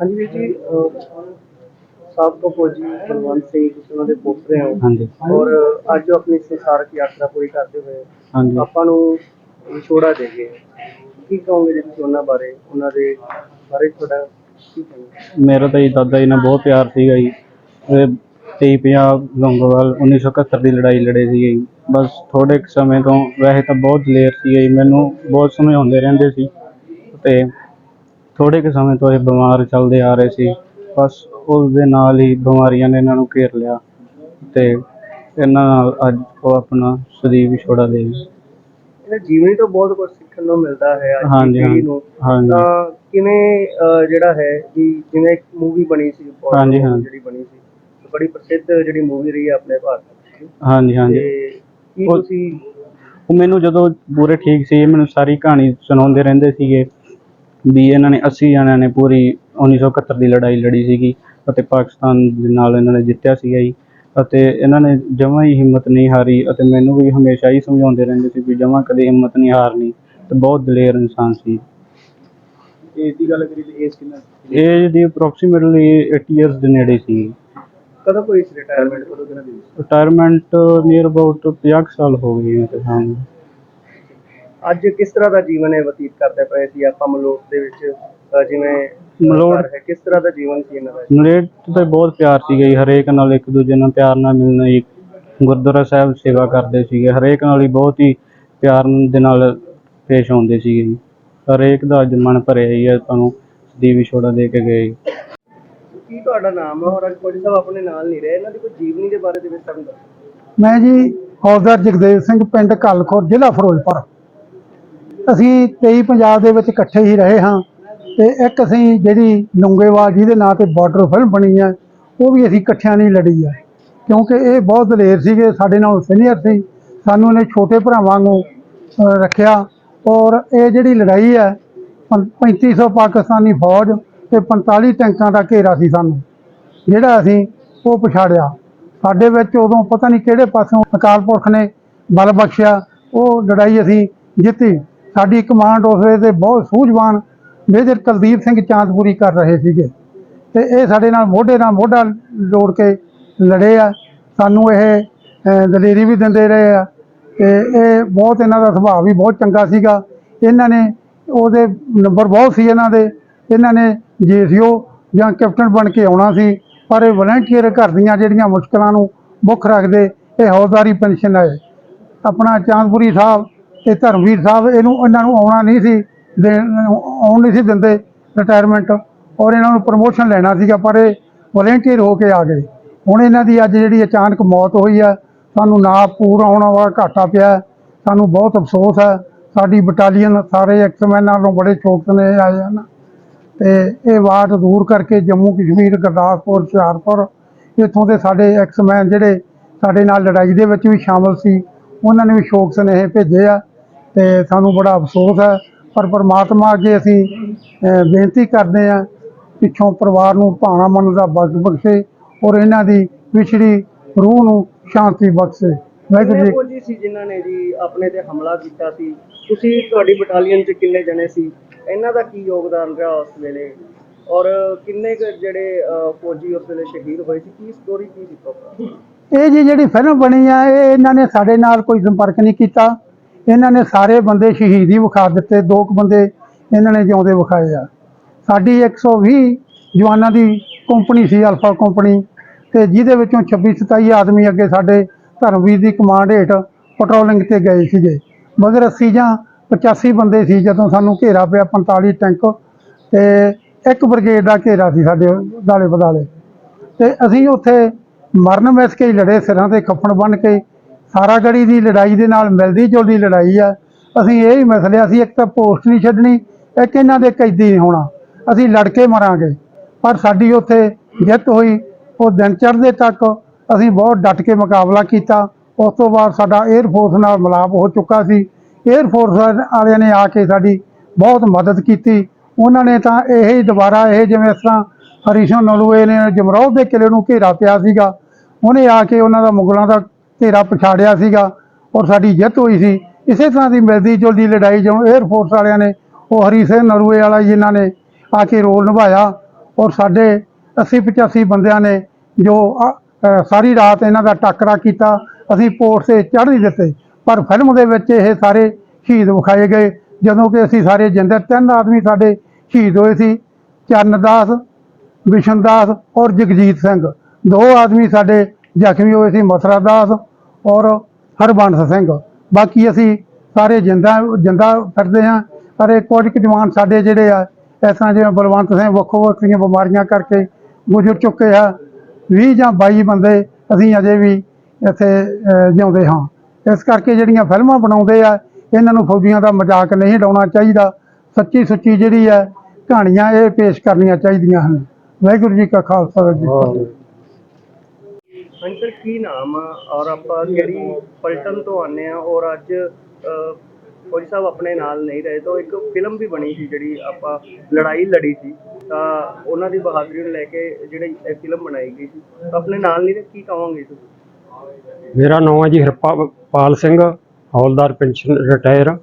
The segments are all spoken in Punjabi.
ਹਾਂਜੀ ਵੀਰ ਜੀ ਸਾਬਕਾ ਫੌਜੀ ਬਲਵੰਤ ਸਿੰਘ ਤੁਸੀਂ ਉਹਨਾਂ ਦੇ ਪੋਤਰੇ ਹੋ। ਹਾਂਜੀ। ਔਰ ਅੱਜ ਉਹ ਆਪਣੀ ਸੰਸਾਰਕ ਯਾਤਰਾ ਪੂਰੀ ਕਰਦੇ ਹੋਏ ਹਾਂਜੀ। ਆਪਾਂ ਨੂੰ ਵਿਛੋੜਾ ਦੇ ਗਏ। ਕੀ ਕਹੋਗੇ ਜੀ ਤੁਸੀਂ ਉਹਨਾਂ ਬਾਰੇ? ਉਹਨਾਂ ਦੇ ਬਾਰੇ ਤੁਹਾਡਾ ਕੀ ਕਹਿਣਾ? ਮੇਰਾ ਤਾਂ ਜੀ ਦਾਦਾ ਜੀ ਨਾਲ ਬਹੁਤ ਪਿਆਰ ਸੀਗਾ ਜੀ। 23 ਪੰਜਾਬ ਲੌਂਗੋਵਾਲ 1971 ਦੀ ਲੜਾਈ ਲੜੇ ਸੀਗੇ ਜੀ। ਬਸ ਥੋੜੇ ਸਮੇਂ ਤੋਂ ਵੈਸੇ ਤਾਂ ਬਹੁਤ ਦਲੇਰ ਸੀਗੇ ਜੀ। ਮੈਨੂੰ ਬਹੁਤ ਸਮਝਾਉਂਦੇ ਰਹਿੰਦੇ ਸੀ। ਤੇ ਥੋੜੇ ਕੁ ਸਮੇਂ ਤੋਂ ਇਹ ਬਿਮਾਰ ਚੱਲਦੇ ਆ ਰਹੇ ਸੀ। ਬਸ ਉਸ ਦੇ ਨਾਲ ਹੀ ਬਿਮਾਰੀਆਂ ਨੇ ਇਹਨਾਂ ਨੂੰ ਘੇਰ ਲਿਆ ਤੇ ਇਹਨਾਂ ਨਾਲ ਅੱਜ ਉਹ ਆਪਣਾ ਸਰੀਰ ਵਿਛੋੜਾ ਦੇ ਗਏ। ਇਹਨਾਂ ਜੀਵਨੀ ਤੋਂ ਬਹੁਤ ਕੁਝ ਸਿੱਖਣ ਨੂੰ ਮਿਲਦਾ ਹੈ ਅੱਜ ਦੀ ਹਾਂਜੀ, ਪੀੜ੍ਹੀ ਨੂੰ। ਹਾਂਜੀ। ਤਾਂ ਕਿਵੇਂ ਅਹ, ਜਿਹੜਾ ਹੈ ਕਿ ਜਿਵੇਂ ਇੱਕ ਮੂਵੀ ਬਣੀ ਸੀ ਬਹੁਤ ਹਾਂਜੀ, ਹਾਂਜੀ। ਜਿਹੜੀ ਬਣੀ ਸੀ ਬੜੀ ਪ੍ਰਸਿੱਧ ਜਿਹੜੀ ਮੂਵੀ ਰਹੀ ਹੈ ਆਪਣੇ ਭਾਰਤ ਵਿੱਚ। ਹਾਂਜੀ ਹਾਂਜੀ। ਤੇ ਕੀ ਉਹ- ਤੁਸੀਂ ਉਹ ਮੈਨੂੰ ਜਦੋਂ ਪੂਰੇ ਠੀਕ ਸੀ ਇਹ ਮੈਨੂੰ ਸਾਰੀ ਕਹਾਣੀ ਸੁਣਾਉਂਦੇ ਰਹਿੰਦੇ ਸੀਗੇ। ਵੀ ਇਹਨਾਂ ਨੇ 80 ਜਣਿਆਂ ਨੇ ਪੂਰੀ 1971 ਦੀ ਲੜਾਈ ਲੜੀ ਸੀਗੀ ਅਤੇ ਪਾਕਿਸਤਾਨ ਦੇ ਨਾਲ ਇਹਨਾਂ ਨੇ ਜਿੱਤਿਆ ਸੀਗਾ ਜੀ। ਅਤੇ ਇਹਨਾਂ ਨੇ ਜਮਾਂ ਹੀ ਹਿੰਮਤ ਨਹੀਂ ਹਾਰੀ ਅਤੇ ਮੈਨੂੰ ਵੀ ਹਮੇਸ਼ਾ ਹੀ ਸਮਝਾਉਂਦੇ ਰਹਿੰਦੇ ਸੀ ਵੀ ਜਮਾਂ ਕਦੇ ਹਿੰਮਤ ਨਹੀਂ ਹਾਰਨੀ ਤੇ ਬਹੁਤ ਦਲੇਰ ਇਨਸਾਨ ਸੀ। ਏਜ ਦੀ ਗੱਲ ਕਰੀ ਤੇ ਏਜ ਕਿੰਨਾ ਇਹ ਦੀ ਅਪਰੋਕਸੀਮੇਟਲੀ 80 ਇਅਰਸ ਦੇ ਨੇੜੇ ਸੀ। ਕਦੋਂ ਕੋਈ ਰਿਟਾਇਰਮੈਂਟ ਕਦੋਂ ਕਿਹਨਾਂ ਦੀ ਰਿਟਾਇਰਮੈਂਟ ਨੀਅਰ ਅਬਾਊਟ 50 ਕੁ ਸਾਲ ਹੋ ਗਏ ਮੇਰੇ ਹਾਂ। ਅੱਜ ਕਿਸ ਤਰ੍ਹਾਂ ਦਾ ਜੀਵਨ ਹੈ ਬਤੀਤ ਕਰਦੇ ਪਏ ਸੀ? ਆਪਾਂ ਮਲੋਟ ਦੇ ਵਿੱਚ ਅਹ ਜਿਵੇਂ ਮਲੋਟ- ਹੈ ਕਿਸ ਤਰ੍ਹਾਂ ਦਾ ਜੀਵਨ ਸੀ ਇਹਨਾਂ ਦਾ? ਨਰੇਟ ਤੇ ਬਹੁਤ ਪਿਆਰ ਸੀਗਾ ਜੀ ਹਰੇਕ ਨਾਲ ਇੱਕ ਦੂਜੇ ਨਾਲ ਪਿਆਰ ਨਾਲ ਮਿਲਣਾ ਜੀ। ਗੁਰਦੁਆਰਾ ਸਾਹਿਬ ਸੇਵਾ ਕਰਦੇ ਸੀਗੇ ਹਰੇਕ ਨਾਲ ਹੀ ਬਹੁਤ ਹੀ ਪਿਆਰ ਦੇ ਨਾਲ ਪੇਸ਼ ਆਉਂਦੇ ਸੀਗੇ ਜੀ। ਹਰੇਕ ਦਾ ਅੱਜ ਮਨ ਭਰਿਆ ਹੀ ਹੈ ਤੁਹਾਨੂੰ ਦੀ ਵਿਛੋੜਾ ਦੇ ਕੇ ਗਏ ਜੀ। ਕੀ ਤੁਹਾਡਾ ਨਾਮ ਹੈ ਔਰ ਅੱਜ ਕੋਈ ਸਾਹਿਬ ਆਪਣੇ ਨਾਲ ਨਹੀਂ ਰਹੇ ਇਹਨਾਂ ਦੀ ਕੋਈ ਜੀਵਨੀ ਦੇ ਬਾਰੇ ਦੇ ਵਿੱਚ ਸਾਨੂੰ ਦੱਸੋ। ਮੈਂ ਜੀ ਹੌਲਦਾਰ ਜਗਦੇਵ ਸਿੰਘ ਪਿੰਡ ਕਲਖੁਰ ਜ਼ਿਲ੍ਹਾ ਫਿਰੋਜ਼ਪੁਰ। ਅਸੀਂ 23 ਪੰਜਾਬ ਦੇ ਵਿੱਚ ਇਕੱਠੇ ਹੀ ਰਹੇ ਹਾਂ ਤੇ ਇੱਕ ਅਸੀਂ ਜਿਹੜੀ ਲੁੰਗੇਵਾਲ ਜਿਹਦੇ ਨਾਂ ਤੇ ਬਾਰਡਰ ਫਿਲਮ ਬਣੀ ਹੈ ਉਹ ਵੀ ਅਸੀਂ ਇਕੱਠਿਆਂ ਨਹੀਂ ਲੜੀ ਹੈ ਕਿਉਂਕਿ ਇਹ ਬਹੁਤ ਦਲੇਰ ਸੀਗੇ, ਸਾਡੇ ਨਾਲ ਸੀਨੀਅਰ ਸੀ, ਸਾਨੂੰ ਇਹਨੇ ਛੋਟੇ ਭਰਾਵਾਂ ਨੂੰ ਰੱਖਿਆ ਔਰ ਇਹ ਜਿਹੜੀ ਲੜਾਈ ਹੈ ਪੰ- 3500 ਪਾਕਿਸਤਾਨੀ ਫੌਜ ਤੇ 45 ਟੈਂਕਾਂ ਦਾ ਘੇਰਾ ਸੀ ਸਾਨੂੰ, ਜਿਹੜਾ ਅਸੀਂ ਉਹ ਪਛਾੜਿਆ। ਸਾਡੇ ਵਿੱਚ ਉਦੋਂ ਪਤਾ ਨਹੀਂ ਕਿਹੜੇ ਪਾਸੋਂ ਅਕਾਲ ਪੁਰਖ ਨੇ ਬਲ ਬਖਸ਼ਿਆ, ਉਹ ਲੜਾਈ ਅਸੀਂ ਜਿੱਤੀ। ਸਾਡੀ ਕਮਾਂਡ ਉਸ ਵੇਲੇ ਤੇ ਬਹੁਤ ਸੂਝਵਾਨ ਮੇਜਰ ਕੁਲਦੀਪ ਸਿੰਘ ਚਾਂਦਪੁਰੀ ਕਰ ਰਹੇ ਸੀਗੇ। ਤੇ ਇਹ ਸਾਡੇ ਨਾਲ ਮੋਢੇ ਨਾਲ ਮੋਢਾ ਜੋੜ ਕੇ ਲੜੇ ਆ। ਸਾਨੂੰ ਇਹ ਦਲੇਰੀ ਵੀ ਦਿੰਦੇ ਰਹੇ ਆ। ਤੇ ਇਹ ਬਹੁਤ ਇਹਨਾਂ ਦਾ ਸੁਭਾਅ ਵੀ ਬਹੁਤ ਚੰਗਾ ਸੀਗਾ। ਇਹਨਾਂ ਨੇ ਉਹਦੇ ਨੰਬਰ ਬਹੁਤ ਸੀ ਇਹਨਾਂ ਦੇ। ਇਹਨਾਂ ਨੇ ਜੀਸੀਓ ਜਾਂ ਕੈਪਟਨ ਬਣ ਕੇ ਆਉਣਾ ਸੀ। ਪਰ ਇਹ ਵਲੰਟੀਅਰ ਘਰ ਦੀਆਂ ਜਿਹੜੀਆਂ ਮੁਸ਼ਕਲਾਂ ਨੂੰ ਮੁੱਖ ਰੱਖਦੇ, ਇਹ ਹੌਲਦਾਰੀ ਪੈਨਸ਼ਨ ਹੈ ਆਪਣਾ ਚਾਂਦਪੁਰੀ ਸਾਹਿਬ ਇਹ ਧਰਮਵੀਰ ਸਾਹਿਬ, ਇਹਨੂੰ ਇਹਨਾਂ ਨੂੰ ਆਉਣਾ ਨਹੀਂ ਸੀ ਦੇਣ ਆਉਣ ਨਹੀਂ ਸੀ ਦਿੰਦੇ ਰਿਟਾਇਰਮੈਂਟ ਔਰ ਇਹਨਾਂ ਨੂੰ ਪ੍ਰਮੋਸ਼ਨ ਲੈਣਾ ਸੀਗਾ, ਪਰ ਇਹ ਵਲੰਟੀਅਰ ਹੋ ਕੇ ਆ ਗਏ। ਹੁਣ ਇਹਨਾਂ ਦੀ ਅੱਜ ਜਿਹੜੀ ਅਚਾਨਕ ਮੌਤ ਹੋਈ ਆ, ਸਾਨੂੰ ਨਾ ਪੂਰਾ ਹੋਣਾ ਵਾ ਘਾਟਾ ਪਿਆ ਸਾਨੂੰ ਬਹੁਤ ਅਫਸੋਸ ਹੈ। ਸਾਡੀ ਬਟਾਲੀਅਨ ਸਾਰੇ ਐਕਸਮੈਨ ਨਾਲੋਂ ਬੜੇ ਛੋਟ ਨੇ ਆਏ ਹਨ। ਤੇ ਇਹ ਵਾਟ ਦੂਰ ਕਰਕੇ ਜੰਮੂ ਕਸ਼ਮੀਰ, ਗੁਰਦਾਸਪੁਰ, ਹੁਸ਼ਿਆਰਪੁਰ, ਇੱਥੋਂ ਦੇ ਸਾਡੇ ਐਕਸਮੈਨ ਜਿਹੜੇ ਸਾਡੇ ਨਾਲ ਲੜਾਈ ਦੇ ਵਿੱਚ ਵੀ ਸ਼ਾਮਲ ਸੀ, ਉਹਨਾਂ ਨੇ ਵੀ ਸ਼ੋਕ ਸੁਨੇਹੇ ਭੇਜੇ ਆ। ਤੇ ਸਾਨੂੰ ਬੜਾ ਅਫਸੋਸ ਹੈ ਪਰ ਪਰਮਾਤਮਾ ਅੱਗੇ ਅਸੀਂ ਬੇਨਤੀ ਕਰਦੇ ਆ ਪਿੱਛੋਂ ਪਰਿਵਾਰ ਨੂੰ ਭਾਣਾ ਮਨ ਦਾ ਬਖਸ਼ ਬਖਸ਼ੇ ਔਰ ਇਹਨਾਂ ਦੀ ਵਿਛੜੀ ਰੂਹ ਨੂੰ ਸ਼ਾਂਤੀ ਬਖਸ਼ੇ। ਵਾਹਿਗੁਰੂ ਜੀ ਸੀ ਜਿਨ੍ਹਾਂ ਨੇ ਜੀ ਆਪਣੇ ਤੇ ਹਮਲਾ ਕੀਤਾ ਸੀ? ਤੁਸੀਂ ਤੁਹਾਡੀ ਬਟਾਲੀਅਨ 'ਚ ਕਿੰਨੇ ਜਣੇ ਸੀ? ਇਹਨਾਂ ਦਾ ਕੀ ਯੋਗਦਾਨ ਰਿਹਾ ਉਸ ਵੇਲੇ? ਔਰ ਕਿੰਨੇ ਜਿਹੜੇ ਫੌਜੀ ਉਸ ਵੇਲੇ ਸ਼ਹੀਦ ਹੋਏ ਸੀ? ਕੀ ਸਟੋਰੀ ਕੀ ਸੀ ਇਹ ਜੀ ਜਿਹੜੀ ਫਿਲਮ ਬਣੀ ਆ ਇਹ ਇਹਨਾਂ ਨੇ ਸਾਡੇ ਨਾਲ ਕੋਈ ਸੰਪਰਕ ਨਹੀਂ ਕੀਤਾ। ਇਹਨਾਂ ਨੇ ਸਾਰੇ ਬੰਦੇ ਸ਼ਹੀਦ ਹੀ ਵਿਖਾ ਦਿੱਤੇ, ਦੋ ਕੁ ਬੰਦੇ ਇਹਨਾਂ ਨੇ ਜਿਉਂਦੇ ਵਿਖਾਏ ਆ। ਸਾਡੀ 120 ਜਵਾਨਾਂ ਦੀ ਕੰਪਨੀ ਸੀ ਅਲਫਾ ਕੰਪਨੀ ਤੇ ਜਿਹਦੇ ਵਿੱਚੋਂ 26 27 ਆਦਮੀ ਅੱਗੇ ਸਾਡੇ ਧਰਮਵੀਰ ਦੀ ਕਮਾਂਡ ਹੇਠ ਪੈਟਰੋਲਿੰਗ ਤੇ ਗਏ ਸੀਗੇ। ਮਗਰ 80 ਜਾਂ 85 ਬੰਦੇ ਸੀ ਜਦੋਂ ਸਾਨੂੰ ਘੇਰਾ ਪਿਆ 45 ਟੈਂਕ ਤੇ ਇੱਕ ਬ੍ਰਿਗੇਡ ਦਾ ਘੇਰਾ ਸੀ ਸਾਡੇ ਦਾਲੇ ਬਦਾਲੇ। ਤੇ ਅਸੀਂ ਉੱਥੇ ਮਰਨ ਮਿਸ ਕੇ ਹੀ ਲੜੇ, ਸਿਰਾਂ ਤੇ ਖੱਫਣ ਬੰਨ ਕੇ ਸਾਰਾ ਦੀ ਲੜਾਈ ਦੇ ਨਾਲ ਮਿਲਦੀ ਜੁਲਦੀ ਲੜਾਈ ਆ। ਅਸੀਂ ਇਹ ਹੀ ਮਸਲੇ, ਅਸੀਂ ਇੱਕ ਤਾਂ ਪੋਸਟ ਨਹੀਂ ਛੱਡਣੀ, ਇੱਕ ਇਹਨਾਂ ਦੇ ਕੈਦੀ ਨਹੀਂ ਹੋਣਾ। ਅਸੀਂ ਲੜ ਕੇ ਮਰਾਂਗੇ। ਪਰ ਸਾਡੀ ਉੱਥੇ ਜਿੱਤ ਹੋਈ, ਉਹ ਦਿਨ ਚੜ੍ਹਦੇ ਤੱਕ ਅਸੀਂ ਬਹੁਤ ਡਟ ਕੇ ਮੁਕਾਬਲਾ ਕੀਤਾ। ਉਸ ਤੋਂ ਬਾਅਦ ਸਾਡਾ 에ਅਰ ਫੋਰਸ ਨਾਲ ਮਿਲਾਪ ਹੋ ਚੁੱਕਾ ਸੀ। 에ਅਰ ਫੋਰਸ ਵਾਲਿਆਂ ਨੇ ਆ ਕੇ ਸਾਡੀ ਬਹੁਤ ਮਦਦ ਕੀਤੀ। ਉਹਨਾਂ ਨੇ ਤਾਂ ਇਹ ਹੀ ਦੁਬਾਰਾ, ਇਹ ਜਿਵੇਂ ਇਸ ਤਰ੍ਹਾਂ ਹਰੀਸ਼ੋਂ ਨਲੂਏ ਨੇ ਜਮਰੌਦ ਦੇ ਕਿਲੇ ਨੂੰ ਘੇਰਾ ਪਿਆ ਸੀਗਾ। ਉਹਨੇ ਆ ਕੇ ਉਹਨਾਂ ਦਾ ਮੁਗਲਾਂ ਦਾ ਘੇਰਾ ਪਛਾੜਿਆ ਸੀਗਾ ਔਰ ਸਾਡੀ ਜਿੱਤ ਹੋਈ ਸੀ। ਇਸੇ ਤਰ੍ਹਾਂ ਦੀ ਮਿਲਦੀ ਜੁਲਦੀ ਲੜਾਈ ਜਦੋਂ 에ਅਰ ਫੋਰਸ ਵਾਲਿਆਂ ਨੇ, ਉਹ ਹਰੀ ਸਿੰਘ ਨਰੂਏ ਵਾਲਾ ਜਿਨ੍ਹਾਂ ਨੇ ਆ ਕੇ ਰੋਲ ਨਿਭਾਇਆ ਔਰ ਸਾਡੇ 80 85 ਬੰਦਿਆਂ ਨੇ ਜੋ ਸਾਰੀ ਰਾਤ ਇਹਨਾਂ ਦਾ ਟੱਕਰਾ ਕੀਤਾ, ਅਸੀਂ ਪੋਰਟ ਤੇ ਚੜ੍ਹ ਨਹੀਂ ਦਿੱਤੇ। ਪਰ ਫਿਲਮ ਦੇ ਵਿੱਚ ਇਹ ਸਾਰੇ ਸ਼ਹੀਦ ਵਿਖਾਏ ਗਏ, ਜਦੋਂ ਕਿ ਅਸੀਂ ਸਾਰੇ ਜਿੰਦੇ, ਤਿੰਨ ਆਦਮੀ ਸਾਡੇ ਸ਼ਹੀਦ ਹੋਏ ਸੀ, ਚਰਨਦਾਸ ਵਿਸ਼ਨਦਾਸ ਔਰ ਜਗਜੀਤ ਸਿੰਘ। ਦੋ ਆਦਮੀ ਸਾਡੇ ਜ਼ਖਮੀ ਹੋਏ ਸੀ ਮਥੁਰਾ ਦਾਸ ਔਰ ਹਰਬੰਸ ਸਿੰਘ। ਬਾਕੀ ਅਸੀਂ ਸਾਰੇ ਜਿੰਦਾ ਜਿੰਦਾ ਫਿਰਦੇ ਹਾਂ। ਪਰ ਇਹ ਕੁਝ ਕੁ ਜਵਾਨ ਸਾਡੇ ਜਿਹੜੇ ਆ, ਇਸ ਤਰ੍ਹਾਂ ਜਿਵੇਂ ਬਲਵੰਤ ਸਿੰਘ ਵੱਖੋ ਵੱਖਰੀਆਂ ਬਿਮਾਰੀਆਂ ਕਰਕੇ ਗੁਜ਼ਰ ਚੁੱਕੇ ਆ। 20 ਜਾਂ 22 ਬੰਦੇ ਅਸੀਂ ਅਜੇ ਵੀ ਇੱਥੇ ਜਿਉਂਦੇ ਹਾਂ। ਇਸ ਕਰਕੇ ਜਿਹੜੀਆਂ ਫਿਲਮਾਂ ਬਣਾਉਂਦੇ ਆ, ਇਹਨਾਂ ਨੂੰ ਫੌਜੀਆਂ ਦਾ ਮਜ਼ਾਕ ਨਹੀਂ ਉਡਾਉਣਾ ਚਾਹੀਦਾ। ਸੱਚੀ ਸੁੱਚੀ ਜਿਹੜੀ ਹੈ ਕਹਾਣੀਆਂ ਇਹ ਪੇਸ਼ ਕਰਨੀਆਂ ਚਾਹੀਦੀਆਂ ਹਨ। ਵਾਹਿਗੁਰੂ ਜੀ ਕਾ ਖਾਲਸਾ, ਵਾਹਿਗੁਰੂ ਜੀ ਕੀ ਕੀ ਨਾਮ ਆ? ਔਰ ਆਪਾਂ ਕਿਹੜੀ ਪਲਟਨ ਤੋਂ ਆਨੇ ਆ ਔਰ ਅੱਜ ਅਹ, ਫੌਜੀ ਸਾਹਿਬ ਆਪਣੇ ਨਾਲ ਨਹੀਂ ਰਹੇ ਤਾਂ ਇੱਕ ਫਿਲਮ ਵੀ ਬਣੀ ਸੀ ਜਿਹੜੀ ਆਪਾਂ ਲੜਾਈ ਲੜੀ ਸੀ। ਤਾਂ ਉਹਨਾਂ ਦੀ ਬਹਾਦਰੀ ਨੂੰ ਲੈ ਕੇ ਜਿਹੜੀ ਇਹ ਫਿਲਮ ਬਣਾਈ ਗਈ ਸੀ। ਤਾਂ ਆਪਣੇ ਨਾਲ ਨਹੀਂ ਰਹੇ ਕੀ ਕਹੋਗੇ ਤੁਸੀਂ? ਮੇਰਾ ਨਾਮ ਹੈ ਜੀ ਹਰਪਾਲ ਸਿੰਘ ਹੌਲਦਾਰ ਪੈਨਸ਼ਨ ਰਿਟਾਇਰ।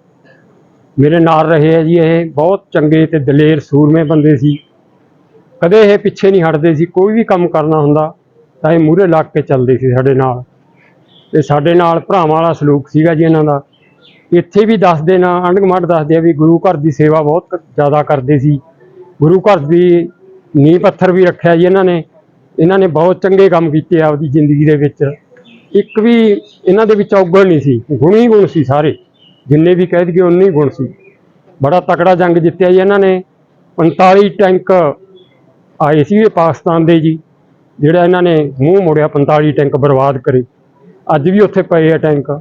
ਮੇਰੇ ਨਾਲ ਰਹੇ ਹੈ ਜੀ ਇਹ ਬਹੁਤ ਚੰਗੇ ਤੇ ਦਲੇਰ ਸੂਰਮੇ ਬੰਦੇ ਸੀ। ਕਦੇ ਇਹ ਪਿੱਛੇ ਨਹੀਂ ਹਟਦੇ ਸੀ ਕੋਈ ਵੀ ਕੰਮ ਕਰਨਾ ਹੁੰਦਾ। ਤਾਂ ਇਹ ਮੂਹਰੇ ਲੱਗ ਕੇ ਚੱਲਦੇ ਸੀ ਸਾਡੇ ਨਾਲ। ਤੇ ਸਾਡੇ ਨਾਲ ਭਰਾਵਾਂ ਵਾਲਾ ਸਲੂਕ ਸੀਗਾ ਜੀ ਇਹਨਾਂ ਦਾ। ਇੱਥੇ ਵੀ ਦੱਸਦੇ ਨਾ ਆਂਢ ਦੱਸਦੇ ਆ ਵੀ ਗੁਰੂ ਘਰ ਦੀ ਸੇਵਾ ਬਹੁਤ ਜ਼ਿਆਦਾ ਕਰਦੇ ਸੀ। ਗੁਰੂ ਘਰ ਦੀ ਨੀਂਹ ਪੱਥਰ ਵੀ ਰੱਖਿਆ ਜੀ ਇਹਨਾਂ ਨੇ। ਇਹਨਾਂ ਨੇ ਬਹੁਤ ਚੰਗੇ ਕੰਮ ਕੀਤੇ ਆਪਦੀ ਜ਼ਿੰਦਗੀ ਦੇ ਵਿੱਚ। ਇੱਕ ਵੀ ਇਹਨਾਂ ਦੇ ਵਿੱਚ ਔਗਣ ਨਹੀਂ ਸੀ। ਗੁਣੀ ਗੁਣ ਸੀ ਸਾਰੇ। ਜਿੰਨੇ ਵੀ ਕਹਿ ਦਈਏ ਉਨੇ ਹੀ ਗੁਣ ਸੀ। ਬੜਾ ਤਕੜਾ ਜੰਗ ਜਿੱਤਿਆ ਜੀ ਇਹਨਾਂ ਨੇ। 45 ਟੈਂਕ ਆਏ ਸੀ ਪਾਕਿਸਤਾਨ ਦੇ ਜੀ। ਜਿਹੜਾ ਇਹਨਾਂ ਨੇ ਮੂੰਹ ਮੋੜਿਆ 45 ਟੈਂਕ ਬਰਬਾਦ ਕਰੇ। ਅੱਜ ਵੀ ਉੱਥੇ ਪਏ ਆ ਟੈਂਕ।